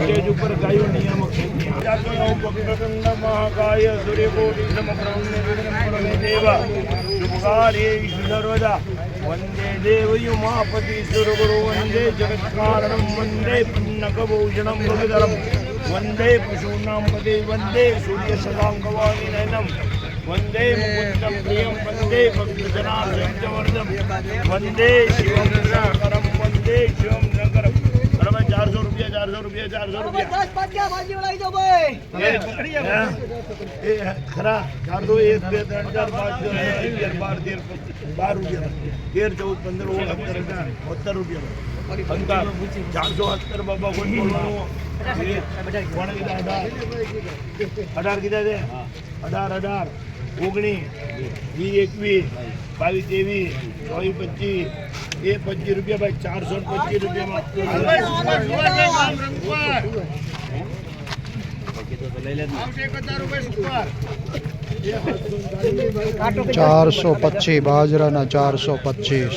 Stage ઉપર ગાયો નિયામક મહાકાય સૂર્યકોટી સમપ્રવદેવા શુભકાર્યેશ સર્વદા વંદે દેવયુમાપતિ સુરગુરુ વંદે જગત્કારણમ વંદે પુન્નકભૂષણમ ભગધરમ વંદે પશુનામ પદે વંદે સૂર્યસદાંગવાનિનયનમ વંદે મુકુંદમ પ્રિયમ વંદે ભક્તજનાર્દમ વંદે શિવમ પરમ વંદે શિવમ ચારસો રૂપિયા ચારસો રૂપિયા ચારસો રૂપિયા. દસ પાક્યા ભાજી વળાઈ જાઓ ભાઈ. એ ખરા ચારસો એક બે ત્રણ ચાર પાંચ અગિયાર બાર તેર બાર રૂપિયા તેર ચૌદ પંદર ઓળ સત્તર અઢાર સત્તર રૂપિયા પંદર ચારસો સત્તર બાબા કોઈ બોલવાનું અઢાર. અઢાર કીધા છે? અઢાર અઢાર. ઓગણીસ વીસ એકવીસ બાવીસ ત્રેવીસ ચોવીસ પચીસ એ પચીસ રૂપિયા ભાઈ ચારસો પચીસ રૂપિયામાં. ચારસો પચીસ બાજરાના ચારસો પચીસ.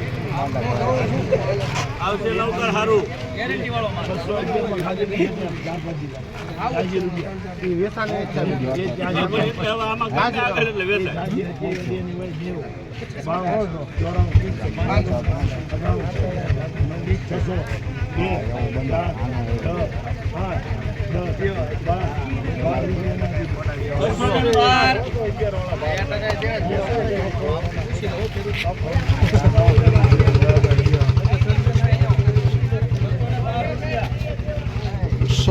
પંદર, આવશે નવકર હારું ગેરંટી વાળો. છસો અગિયારમાં ખાલી નહીં હતા, ચાર પાંચ દીધા. ત્યાંસી રૂપિયા. એ ત્યાંસી રૂપિયા. ત્યાંસી, તે દેની હોય દેવ. બાણું, ચોરાણું, અઠ્ઠાણું, છસો, બે, ચાર, છ, આઠ, દસ, બાર, બાર રૂપિયાના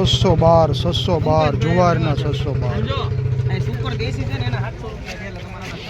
છસો બાર છસો બાર જુવારના છસો બાર.